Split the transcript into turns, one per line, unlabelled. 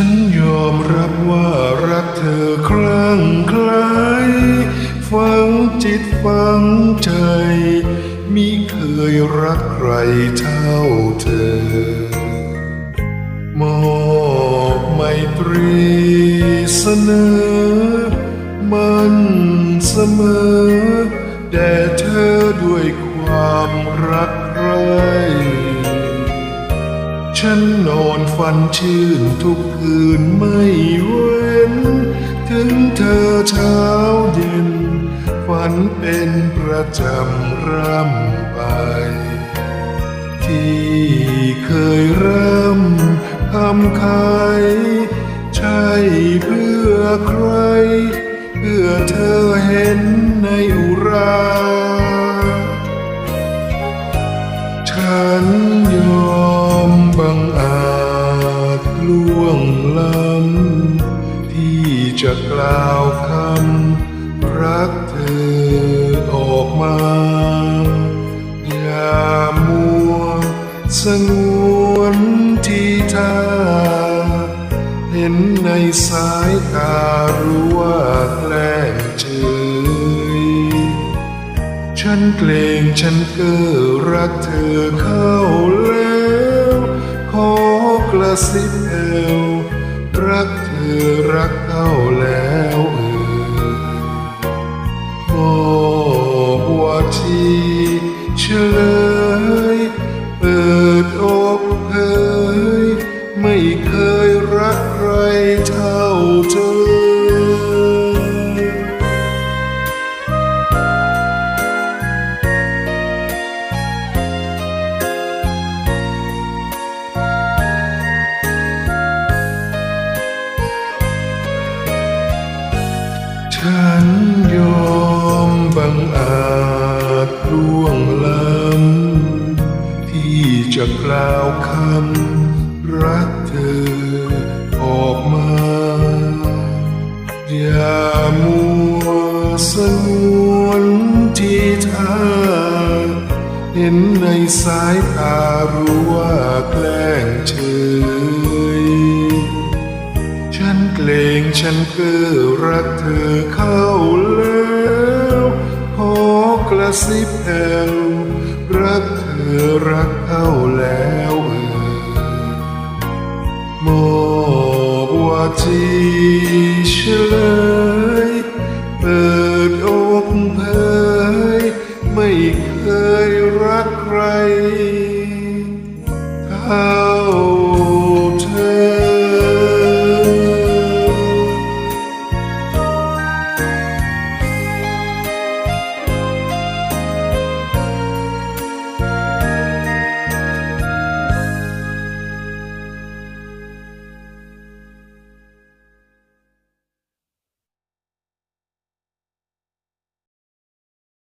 ันยอมรับว่ารักเธอคลั่งไคล้ฝังจิตฝังใจ มิเคยรักใครเท่าเธอ มอบไมตรีเสนอ มันเสมอ ฝันชื่นทุกคืนไม่เว้น ถึงเธอเช้าเย็น ฝันเป็นประจำร่ำไป ที่เคยเริ่มทำใครใช่เพื่อใคร เพื่อเธอเห็นในอุรา จะกล่าวคำรักเธอออกมา อย่ามัวสงวนที่ท่าเห็นในสายตารู้ว่าแกล้งเฉยฉันเกรงฉันเก้อรักเธอเข้าแล้ว ขอกระซิบ ฉันยอมบังอาจล่วงล้ำที่จะกล่าวคำรักเธอออกมา อย่ามัวสงวนที่ท่าเห็นในสายตารู้ว่าแกล้งเฉย เกรงฉันเก้อรักเธอเข้าแล้วขอกระซิบแอวรักเธอรักเข้าแล้วเออมอบว่าทีเฉลยเปิดอกเผยไม่เคยรักใครเท่า